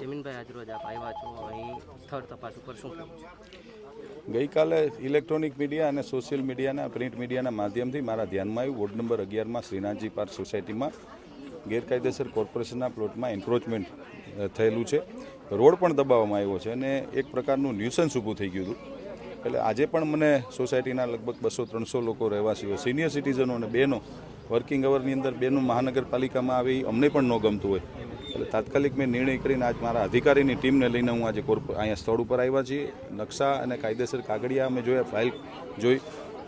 જમીનભાઈ આજરોજ આપ આવ્યા છો. અહીં સ્થળ તપાસ ઉપર શું ગઈકાલે ઇલેક્ટ્રોનિક મીડિયા અને સોશિયલ મીડિયાના, પ્રિન્ટ મીડિયાના માધ્યમથી મારા ધ્યાનમાં આવ્યું, વોર્ડ નંબર અગિયારમાં શ્રીનાથજી પાર્ક સોસાયટીમાં ગેરકાયદેસર કોર્પોરેશનના પ્લોટમાં એન્ક્રોચમેન્ટ થયેલું છે. રોડ પણ દબાવવામાં આવ્યો છે અને એક પ્રકારનું ન્યુસન્સ ઊભું થઈ ગયું હતું. એટલે આજે પણ મને સોસાયટીના લગભગ બસો ત્રણસો લોકો રહેવાસીઓ સિનિયર સિટીઝનો અને બહેનો વર્કિંગ અવરની અંદર બેનું મહાનગરપાલિકામાં આવી, અમને પણ ન ગમતું હોય. એટલે તાત્કાલિક મેં નિર્ણય કરીને આજ મારા અધિકારીની ટીમને લઈને હું આજે કોર્પ અહીંયા સ્થળ ઉપર આવ્યા છીએ. નકશા અને કાયદેસર કાગળિયા અમે જોયા ફાઇલ જોઈ.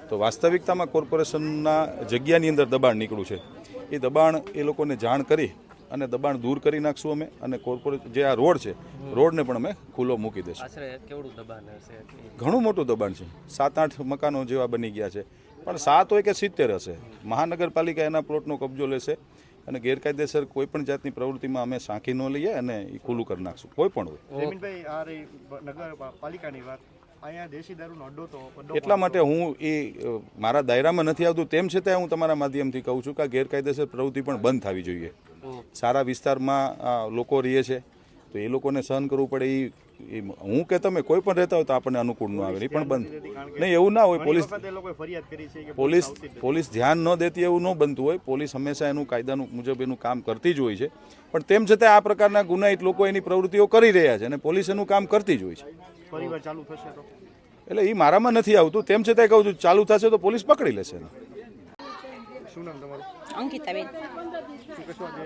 તો વાસ્તવિકતામાં કોર્પોરેશનના જગ્યાની અંદર દબાણ નીકળ્યું છે. એ દબાણ એ લોકોને જાણ કરી અને દબાણ દૂર કરી નાખશું અમે અને કોર્પોરેટ જે આ રોડ છે રોડને પણ અમે ખુલ્લો મૂકી દઈશું કેવડું દબાણ હશે? ઘણું મોટું દબાણ છે. સાત આઠ મકાનો જેવા બની ગયા છે. પણ સાત હોય કે સિત્તેર હશે. મહાનગરપાલિકા એના પ્લોટનો કબજો લેશે. અને ગેરકાયદેસર કોઈ પણ જાતની પ્રવૃત્તિમાં અમે સાંખી ન લઈએ અને એ ખુલ્લું કરી નાખશું. કોઈ પણ હોય. જમીનભાઈ આ રહી નગર પાલિકાની વાત એટલા માટે હું એ મારા દાયરામાં નથી આવતું. તેમ છતાં હું તમારા માધ્યમથી કહું છું કે ગેરકાયદેસર પ્રવૃત્તિ પણ બંધ થવી જોઈએ. સારા વિસ્તારમાં લોકો રહે છે. તો એ લોકોને સહન કરવું પડે એ હું કે તમે કોઈ પણ રહેતા હોય તો આપણને અનુકૂળ ન આવે એ પણ બંધ. નહીં એવું ના હોય પોલીસ પોલીસ પોલીસ ધ્યાન ન દેતી એવું ન બનતું હોય પોલીસ હંમેશા એનું કાયદાનું મુજબ એનું કામ કરતી જ હોય છે. પણ તેમ છતાં આ પ્રકારના ગુનાહિત લોકો એની પ્રવૃત્તિઓ કરી રહ્યા છે અને પોલીસ એનું કામ કરતી જ હોય છે. એટલે એ મારામાં નથી આવતું. તેમ છતાં કહું છું ચાલુ થશે તો પોલીસ પકડી લેશે. શું નામ તમારું? અંકિતાબેન શું કહેશો આજે?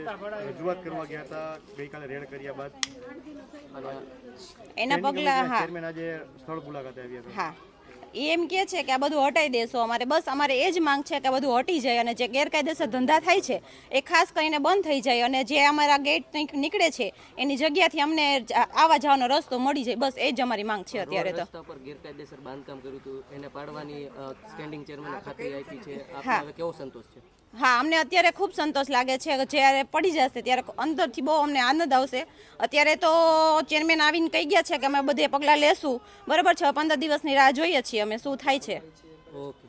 રજૂઆત કરવા ગયા હતા ગઈકાલે રેડ કર્યા બાદ. એના પગલા હા. આજે સ્થળ મુલાકાતે આવ્યા હતા. હા. એ એમ કે છે કે આ બધું હટાઈ દેશો. અમારે બસ અમારે એ જ માંગ છે કે આ બધું હટી જાય અને જે ગેરકાયદેસર ધંધા થાય છે એ ખાસ કરીને બંધ થઈ જાય અને જે અમારા ગેટ નીકળે છે એની જગ્યાથી અમને આવવા જવાનો રસ્તો મળી જાય. બસ એ જ અમારી માંગ છે અત્યારે તો. ગેરકાયદેસર બાંધકામ કર્યું હતું એને પાડવાની સ્ટેન્ડિંગ ચેરમેન ખાતરી આપી છે. આપને કેવો સંતોષ છે? હા અમને અત્યારે ખૂબ સંતોષ લાગે છે. કે જ્યારે પડી જશે ત્યારે અંદરથી બહુ અમને આનંદ આવશે. અત્યારે તો ચેરમેન આવીને કહી ગયા છે કે અમે બધે પગલાં લેશું. બરાબર છે પંદર દિવસની રાહ જોઈએ છીએ. અમે શું થાય છે? ઓકે.